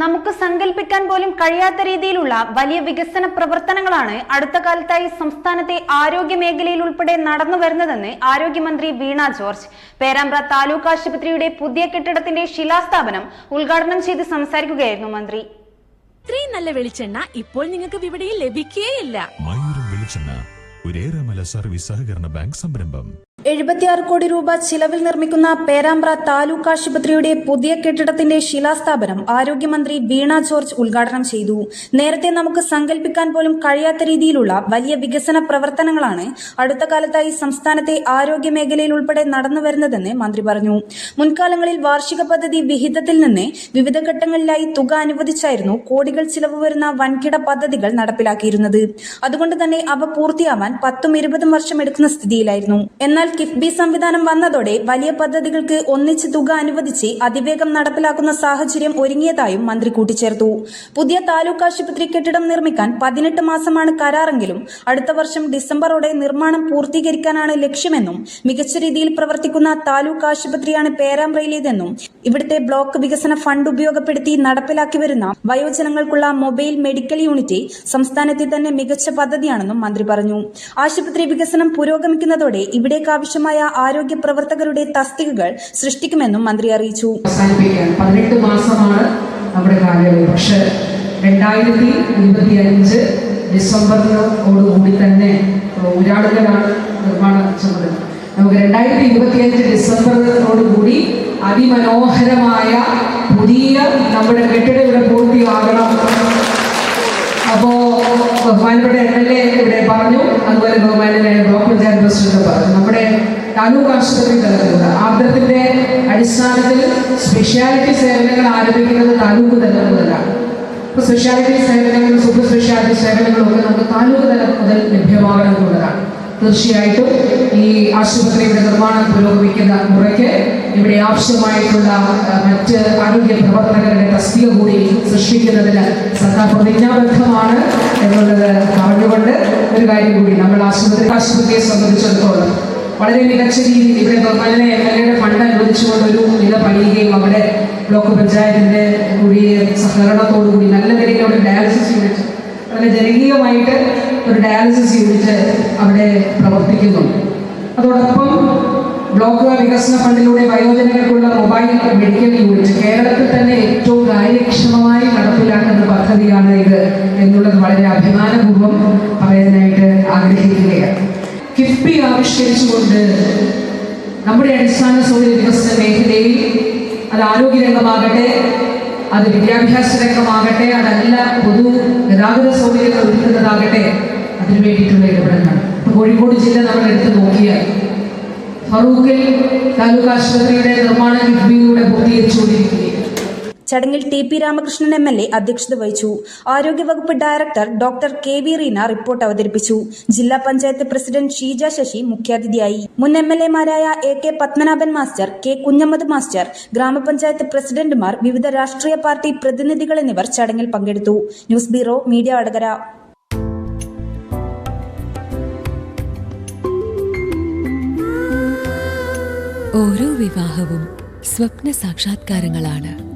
നമുക്ക് സങ്കല്പിക്കാൻ പോലും കഴിയാത്ത രീതിയിലുള്ള വലിയ വികസന പ്രവർത്തനങ്ങളാണ് അടുത്ത കാലത്തായി സംസ്ഥാനത്തെ ആരോഗ്യ മേഖലയിൽ ഉൾപ്പെടെ നടന്നു വരുന്നതെന്ന് ആരോഗ്യമന്ത്രി വീണ ജോർജ്. പേരാമ്പ്ര താലൂക്ക് ആശുപത്രിയുടെ പുതിയ കെട്ടിടത്തിന്റെ ശിലാസ്ഥാപനം ഉദ്ഘാടനം ചെയ്ത് സംസാരിക്കുകയായിരുന്നു മന്ത്രി. ഇത്രയും നല്ല വെളിച്ചെണ്ണ ഇപ്പോൾ നിങ്ങൾക്ക് വിപണിയിൽ ലഭിക്കുകയില്ല സർവീസ് സഹകരണ ബാങ്ക് സംരംഭം. എഴുപത്തിയാറ് കോടി രൂപ ചിലവിൽ നിർമ്മിക്കുന്ന പേരാമ്പ്ര താലൂക്ക് ആശുപത്രിയുടെ പുതിയ കെട്ടിടത്തിന്റെ ശിലാസ്ഥാപനം ആരോഗ്യമന്ത്രി വീണ ജോർജ് ഉദ്ഘാടനം ചെയ്തു. നേരത്തെ നമുക്ക് സങ്കല്പിക്കാൻ പോലും കഴിയാത്ത രീതിയിലുള്ള വലിയ വികസന പ്രവർത്തനങ്ങളാണ് അടുത്ത കാലത്തായി സംസ്ഥാനത്തെ ആരോഗ്യ മേഖലയിൽ ഉൾപ്പെടെ നടന്നു വരുന്നതെന്ന് മന്ത്രി പറഞ്ഞു. മുൻകാലങ്ങളിൽ വാർഷിക പദ്ധതി വിഹിതത്തിൽ നിന്ന് വിവിധ ഘട്ടങ്ങളിലായി തുക അനുവദിച്ചായിരുന്നു കോടികൾ ചിലവ് വരുന്ന വൻകിട പദ്ധതികൾ നടപ്പിലാക്കിയിരുന്നത്. അതുകൊണ്ട് തന്നെ അവ പൂർത്തിയാവാൻ പത്തും ഇരുപതും വർഷം എടുക്കുന്ന സ്ഥിതിയിലായിരുന്നു. എന്നാൽ കിഫ്ബി സംവിധാനം വന്നതോടെ വലിയ പദ്ധതികൾക്ക് ഒന്നിച്ച് തുക അനുവദിച്ച് അതിവേഗം നടപ്പിലാക്കുന്ന സാഹചര്യം ഒരുങ്ങിയതായും മന്ത്രി കൂട്ടിച്ചേർത്തു. പുതിയ താലൂക്ക് ആശുപത്രി കെട്ടിടം നിർമ്മിക്കാൻ പതിനെട്ട് മാസമാണ് കരാറെങ്കിലും അടുത്ത വർഷം ഡിസംബറോടെ നിർമ്മാണം പൂർത്തീകരിക്കാനാണ് ലക്ഷ്യമെന്നും മികച്ച രീതിയിൽ പ്രവർത്തിക്കുന്ന താലൂക്ക് ആശുപത്രിയാണ് പേരാമ്പ്രയിലേതെന്നും ഇവിടുത്തെ ബ്ലോക്ക് വികസന ഫണ്ട് ഉപയോഗപ്പെടുത്തി നടപ്പിലാക്കി വരുന്ന വയോജനങ്ങൾക്കുള്ള മൊബൈൽ മെഡിക്കൽ യൂണിറ്റ് സംസ്ഥാനത്തെ തന്നെ മികച്ച പദ്ധതിയാണെന്നും മന്ത്രി പറഞ്ഞു. ആശുപത്രി വികസനം പുരോഗമിക്കുന്നതോടെ ഇവിടേക്ക് ആവശ്യമായ ആരോഗ്യ പ്രവർത്തകരുടെ തസ്തികകൾ സൃഷ്ടിക്കുമെന്നും മന്ത്രി അറിയിച്ചു. പതിനെട്ട് മാസമാണ് നമ്മുടെ കാലയളവ്. പക്ഷെ രണ്ടായിരത്തി ഇരുപത്തി അഞ്ച് ഡിസംബറിനോടുകൂടി തന്നെ നിർമ്മാണ ചുമതല. നമുക്ക് രണ്ടായിരത്തി ഇരുപത്തി അഞ്ച് ഡിസംബറിനോടുകൂടി അതിമനോഹരമായ പുതിയ നമ്മുടെ കെട്ടിടങ്ങളെ ബഹുമാനപ്പെട്ട എം എൽ എ ഇവിടെ പറഞ്ഞു. അതുപോലെ ബഹുമാനായ ബ്ലോക്ക് പഞ്ചായത്ത് പ്രസിഡന്റ് പറഞ്ഞു. നമ്മുടെ താലൂക്ക് ആശുപത്രി തലത്തിലുള്ള ആർദ്രത്തിന്റെ അടിസ്ഥാനത്തിൽ സ്പെഷ്യാലിറ്റി സേവനങ്ങൾ ആരംഭിക്കുന്നത് താലൂക്ക് തലം മുതലാണ്. സ്പെഷ്യാലിറ്റി സേവനങ്ങളും സൂപ്പർ സ്പെഷ്യാലിറ്റി സേവനങ്ങളും ഒക്കെ നമുക്ക് താലൂക്ക് തലം മുതൽ ലഭ്യമാകണം എന്നുള്ളതാണ് തീർച്ചയായിട്ടും ഈ ആശുപത്രിയുടെ നിർമ്മാണം പുരോഗമിക്കുന്ന മുറയ്ക്ക് ഇവിടെ ആവശ്യമായിട്ടുള്ള മറ്റ് ആരോഗ്യ പ്രവർത്തകരുടെ തസ്തിക കൂടി സൃഷ്ടിക്കുന്നതിന് സർക്കാർ പ്രതിജ്ഞാബദ്ധമാണ്. ഒരു കാര്യം കൂടി നമ്മൾ ആശുപത്രി ആശുപത്രിയെ സംബന്ധിച്ചിടത്തോളം വളരെ മികച്ച രീതിയിൽ ഇവിടെ നല്ല എം എൽ എയുടെ ഫണ്ട് അനുവദിച്ചുകൊണ്ട് ഒരു നില പണിയുകയും അവിടെ ബ്ലോക്ക് പഞ്ചായത്തിന്റെ കൂടി സഹകരണത്തോടു കൂടി നല്ല നിലയിൽ അവിടെ ഡയാലിസിസ് യൂണിറ്റ് വളരെ ജനകീയമായിട്ട് ഒരു ഡയാലിസിസ് യൂണിറ്റ് അവിടെ പ്രവർത്തിക്കുന്നുണ്ട്. അതോടൊപ്പം ബ്ലോക്ക് വികസന ഫണ്ടിലൂടെ വയോജനങ്ങൾക്കുള്ള മൊബൈൽ മെഡിക്കൽ യൂണിറ്റ് കേരളത്തിൽ തന്നെ ആവിഷ്കരിച്ചുകൊണ്ട് നമ്മുടെ അടിസ്ഥാന സൗകര്യ വികസന മേഖലയിൽ അത് ആരോഗ്യരംഗമാകട്ടെ അത് വിദ്യാഭ്യാസ രംഗമാകട്ടെ അതല്ല പൊതു ഗതാഗത സൗകര്യങ്ങൾ ഒരുക്കുന്നതാകട്ടെ അതിനു വേണ്ടിയിട്ടുള്ള ഇടപെടലാണ്. ഇപ്പൊ കോഴിക്കോട് ജില്ല നമ്മൾ എടുത്തു നോക്കിയാൽ ഫറൂഖിൽ താലൂക്ക് ആശുപത്രിയുടെ നിർമ്മാണം ചടങ്ങിൽ T P Ramakrishnan M L A അധ്യക്ഷത വഹിച്ചു. ആരോഗ്യവകുപ്പ് director doctor K V Reena report അവതരിപ്പിച്ചു. ജില്ലാ പഞ്ചായത്ത് പ്രസിഡന്റ് ഷീജ ശശി മുഖ്യാതിഥിയായി. മുൻ M L എമാരായ A K Padmanabhan master K Kunhammad master ഗ്രാമപഞ്ചായത്ത് പ്രസിഡന്റുമാർ വിവിധ രാഷ്ട്രീയ പാർട്ടി പ്രതിനിധികൾ എന്നിവർ ചടങ്ങിൽ പങ്കെടുത്തു. News bureau media Vadakara. ഓരോ വിവാഹവും സ്വപ്ന സാക്ഷാത്കാരങ്ങളാണ്.